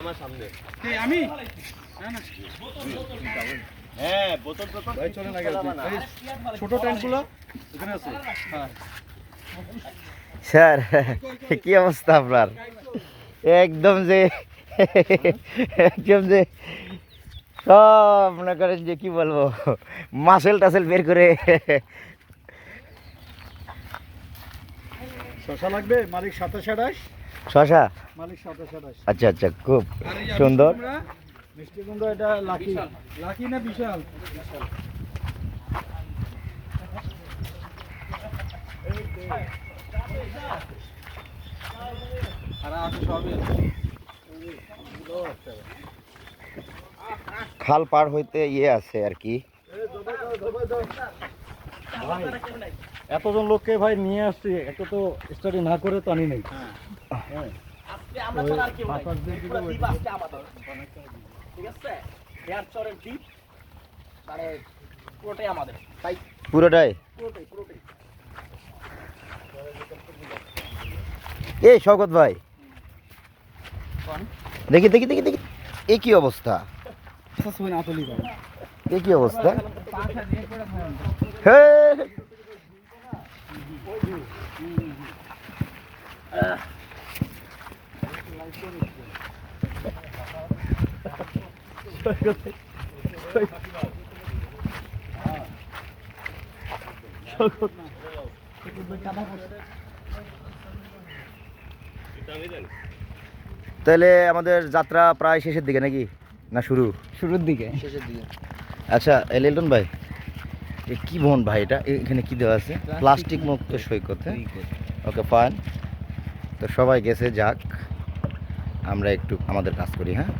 আমার সামনে। কে আমি? না না। হ্যাঁ বোতল ভাই চলে না ছোট ট্যাঙ্কগুলো এখানে আছে। হ্যাঁ। স্যার কি অবস্থা আপনার? একদম যে একদম যে সব মনে করেন যে কি বলব মাসেল টাসেল বের করে। শশা লাগবে? মালিক সাতাশ আঠাশ। শশা? আচ্ছা আচ্ছা খুব সুন্দর। মিষ্টি কুমড়া এটা লাকি। লাকি না বিশাল? আর আছে সবই খাল পার হইতে ইয়ে আছে আর কি। এতজন লোককে ভাই নিয়ে আসছি এত তো স্টাডি না করে তো আনি নাই। হ্যাঁ। আজকে আমরা ছাড়া আর কেউ নাই। বাতাস দিয়ে দিতে পুরো দ্বীপ আজকে আমাদের। ঠিক আছে? হেয়ার চরের দ্বীপ, মানে পুরোটাই আমাদের। তাই পুরোটাই পুরোটাই, পুরোটাই। এই শওকত ভাই দেখি দেখি দেখি দেখি এ কি অবস্থা এ কি অবস্থা হে তাহলে আমাদের যাত্রা প্রায় শেষের দিকে নাকি? না শুরু? শুরুর দিকে। শেষের দিকে। আচ্ছা এ লিল্টন ভাই এ কি বহন ভাই এটা? এখানে কি দেওয়া আছে? প্লাস্টিক মুক্ত সৈকত হ্যাঁ? ওকে ফাইন তো সবাই গেছে যাক। আমরা একটু আমাদের কাজ করি হ্যাঁ?